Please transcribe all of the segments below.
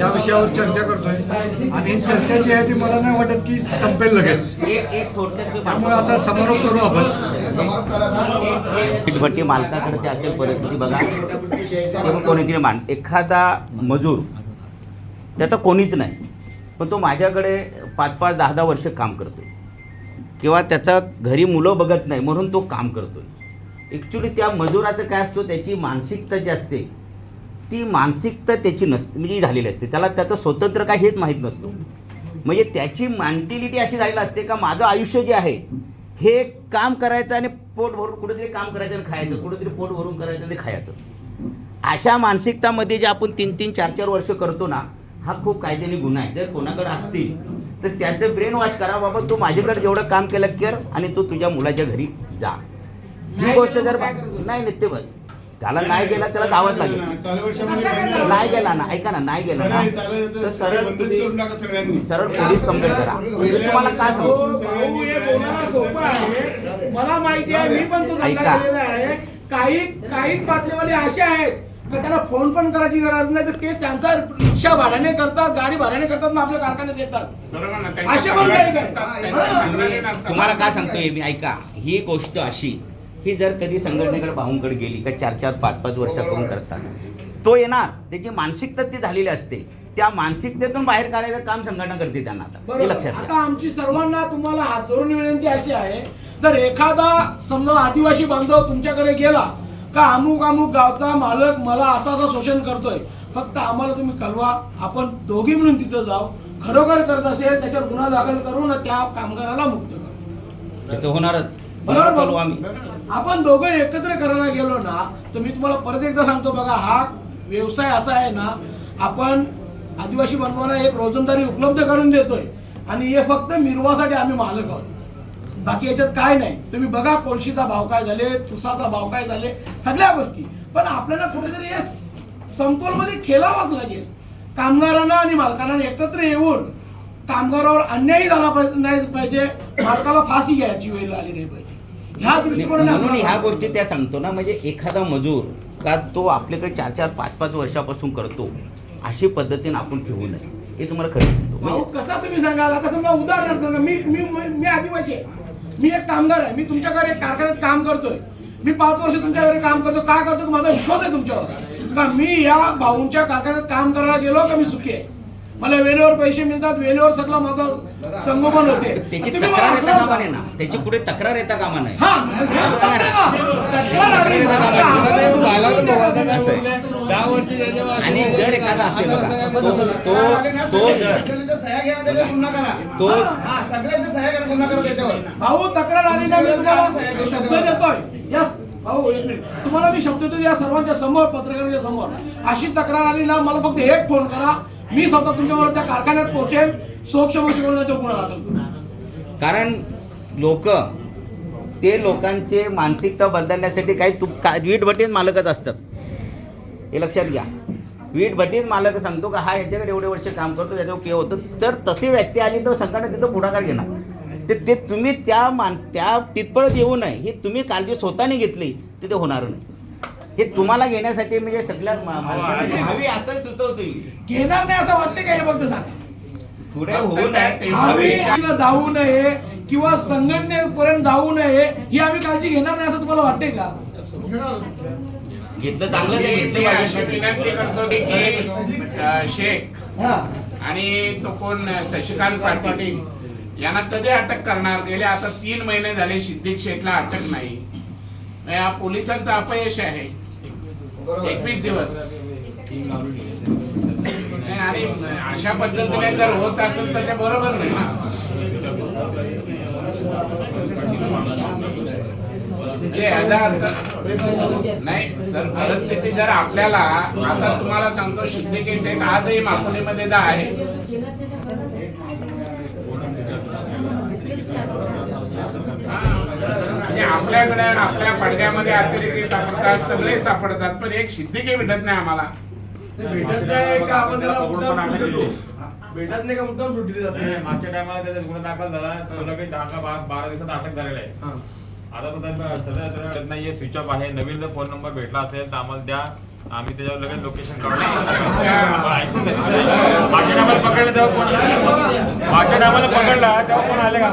या विषयावर चर्चा करतोय. आणि चर्चा जी आहे ती मला नाही वाटत की संपेल लगेच. एक त्यामुळे आता समारोप करू आपण. भट्टी मालकाकडे ते असेल परिस्थिती बघा. कोणीतरी मान एखादा मजूर त्याचं कोणीच नाही पण तो माझ्याकडे पाच पाच दहा दहा वर्ष काम करतोय. किंवा त्याचा घरी मुलं बघत नाही म्हणून तो काम करतोय. ॲक्च्युली त्या मजुराचं काय असतो त्याची मानसिकता जी असते ती मानसिकता त्याची नसते म्हणजे झालेली असते. त्याला त्याचं स्वतंत्र काय हेच माहीत नसतं. म्हणजे त्याची मेंटॅलिटी अशी झालेली असते का माझं आयुष्य जे आहे हे काम करायचं आणि पोट भरून कुठेतरी काम करायचं आणि खायचं कुठेतरी पोट भरून करायचं आणि खायचं. अशा मानसिकतामध्ये जे आपण तीन तीन चार चार वर्ष करतो ना हा खूप कायद्याने गुन्हा आहे. जर कोणाकडे असतील तर त्याचं ब्रेन वॉश करा बाबा तू माझ्याकडे जेवढं काम केलं कर आणि तू तुझ्या मुलाच्या घरी जा. ही गोष्ट जर नाही नाही ते बघ. त्याला नाही गेला त्याला दावत लागेल. नाही गेला ना ऐका ना नाही गेला ना. तर सरळ सरळ पोलीस कंप्लेंट करा. मी तुम्हाला काय सांगू? भाऊ, बोलायला सोपं आहे. मला माहिती आहे मी पण तो ऐका. काही काही बातमीवाले असे आहेत का त्यांना फोन पण करायची गरज नाही तर ते त्यांचा रिक्षा भाड्याने करतात गाडी भाड्याने करतात ना आपल्या कारखान्यात येतात. असे पण काही करतात तुम्ही- तुम्हाला काय सांगतोय मी ऐका. ही गोष्ट अशी ही जर कधी संघटनेकडे भाऊंकडे गेली का चार चार पाच पाच वर्ष करून करतात तो येणार. त्याची मानसिकता ती झालेली असते. त्या मानसिकतेतून बाहेर काढायचं काम संघटना करते त्यांना आता. हे लक्षात आता घ्या आमची सर्वांना तुम्हाला हात जोडून विनंती अशी आहे जर एखादा समजा आदिवासी बांधव तुमच्याकडे गेला का अमुक अमुक गावचा मालक मला असं असं शोषण करतोय फक्त आम्हाला तुम्ही कळवा आपण दोघी मिळून तिथं जाऊ. खरोखर करत असेल त्याच्यावर गुन्हा दाखल करून त्या कामगाराला मुक्त करू. तिथं होणारच. बरोबर? आम्ही. आपण दोघं एकत्र करायला गेलो ना तर मी तुम्हाला परत एकदा सांगतो बघा हा व्यवसाय असा आहे ना आपण आदिवासी बांधवांना एक रोजंदारी उपलब्ध करून देतोय आणि हे फक्त मिरवासाठी आम्ही मालक आहोत. बाकी याच्यात काय नाही. तुम्ही बघा कोळशीचा भाव काय झाले तुसाचा भाव काय झाले सगळ्या गोष्टी. पण आपल्याला कुठेतरी हे समतोलमध्ये खेळावंच लागेल. कामगारांना आणि मालकांना एकत्र येऊन कामगारावर अन्यायही झाला पाहिजे नाही पाहिजे मालकाला फाशी घ्यायची वेळ आली नाही पाहिजे. ह्या म्हणून ह्या गोष्टी त्या सांगतो ना म्हणजे एखादा मजूर का तो आपल्याकडे चार चार पाच पाच वर्षापासून करतो अशी पद्धतीने आपण ठेवू नये. हे तुम्हाला खरं सांगतो. म्हणजे कसा तुम्ही सांगाल? आता समजा उदाहरणार्थ सांगा मी मी मी- आदिवासी आहे. मी एक कामगार आहे. मी तुमच्याकडे कारखान्यात काम करतोय. मी पाच वर्ष तुमच्याकडे काम करतो. काय करतो? की माझा विश्वास आहे तुमच्यावर. का मी या भाऊंच्या कारखान्यात काम करायला गेलो का मी सुखी आहे? मला वेळेवर पैसे मिळतात वेळेवर सगळं माझं संगोपन होते. त्याची तुम्ही मला तक्रार येता. कामा नये ना. त्याची पुढे तक्रार येता कामा नये हा हे असतं ना. तक्रार आली ना. आणि जर एखादा असेल बघा तो तो तो जर तो सगळ्यांच्या सह्या करा गुन्हा करा त्याच्यावर. भाऊ तक्रार आली ना मी तुम्हाला शब्द देतोय. यस भाऊ एक मिनिट. तुम्हाला मी शब्द देतो या सर्वांच्या समोर पत्रकारांच्या समोर. अशी तक्रार आली ना मला फक्त एक फोन करा. मी स्वतः तुमच्यावर त्या कारखान्यात पोहोचेल सोक्ष गुन्हा दाखल करू कारण लोक ते लोकांचे मानसिकता बदलण्यासाठी काही तू का वीट भटीन मालकच असतात. हे लक्षात घ्या. वीट भटीन मालक सांगतो का हा याच्याकडे एवढे वर्ष काम करतो याच्यावर के होतं. तर तशी व्यक्ती आली तर संघटना तिथं पुढाकार घेणार. ते ते तुम्ही त्या मान त्या तिथपर्यंत येऊ नये. ही तुम्ही काळजी स्वतःने घेतली तिथे होणार नाही. हे तुम्हाला घेण्यासाठी म्हणजे सगळ्या मा- मालकांना हवी असं सुचवतो मी. घेणार नाही असं वाटते का हे फक्त सांगा पुढे होऊ नये. आम्ही आम्हाला जाऊ नये किंवा संघटनेपर्यंत जाऊ नये ही आम्ही काळजी घेणार नाही असं तुम्हाला वाटते का? घेतलं चांगलं ते घेतलं मी अशी पाहिजे विनंती करतो की अ, शेख हा. आणि तो कोण? शशिकांत पाटील. यांना कधी अटक करणार? गेले आता तीन महिने झाले सिद्दीक शेखला अटक नाही. मग या पोलिसांचं अपयश आहे. एकवीस दिवस. नाही, आणि अशा पद्धतीने जर होत असेल तर ते बरोबर नाही ना. म्हणजे नाही सर परिस्थिती जर आपल्याला आता तुम्हाला सांगतो सिद्दीकी शेख आजही माकुलीमध्ये जा आहे म्हणजे आपल्याकडे आणि आपल्या पडद्यामध्ये अतिरेकी सापडतात सगळे सापडतात पण एक सिद्दीकी भेटत नाही आम्हाला. भेटत नाही का? आपण त्याला मुद्दाम सुट्टी देतो भेटत नाही का? मुद्दाम सुट्टी दिली जाते मागच्या टायमाला त्याचा गुन्हा दाखल झाला तो लगेच दहा का बारा बारा दिवसात अटक झालेला आहे. आता तो त्याचा सध्या नाहीये स्विच ऑफ आहे. नवीन जर फोन नंबर भेटला असेल तर आम्हाला द्या. आम्ही त्याच्यावर लगेच लोकेशन काढलं ऐकून घ्या. पकडलं तेव्हा कोण माझ्या टायमाला पकडला तेव्हा कोण आले का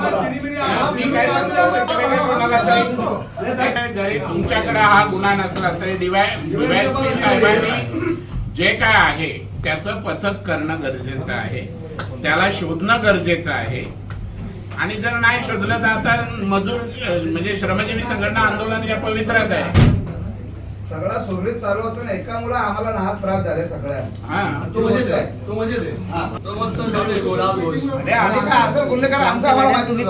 जरी तुमच्याकडे हा गुन्हा नसला तरी डीवायएसपी साहेबांनी जे काय आहे त्याचं पथक करणं गरजेचं आहे. त्याला शोधणं गरजेचं आहे. आणि जर नाही शोधलं तर आता मजूर म्हणजे श्रमजीवी संघटना आंदोलनाच्या पवित्रात आहे. सगळा सुरळीत चालू असताना एका मुला आम्हाला नाहक त्रास झाले सगळ्या हा तो गोष्ट आहे तो म्हणजे ते हा. तो गोळा दोष अरे आम्ही काय असं गुन्हेगार आमचं आम्हाला माहिती.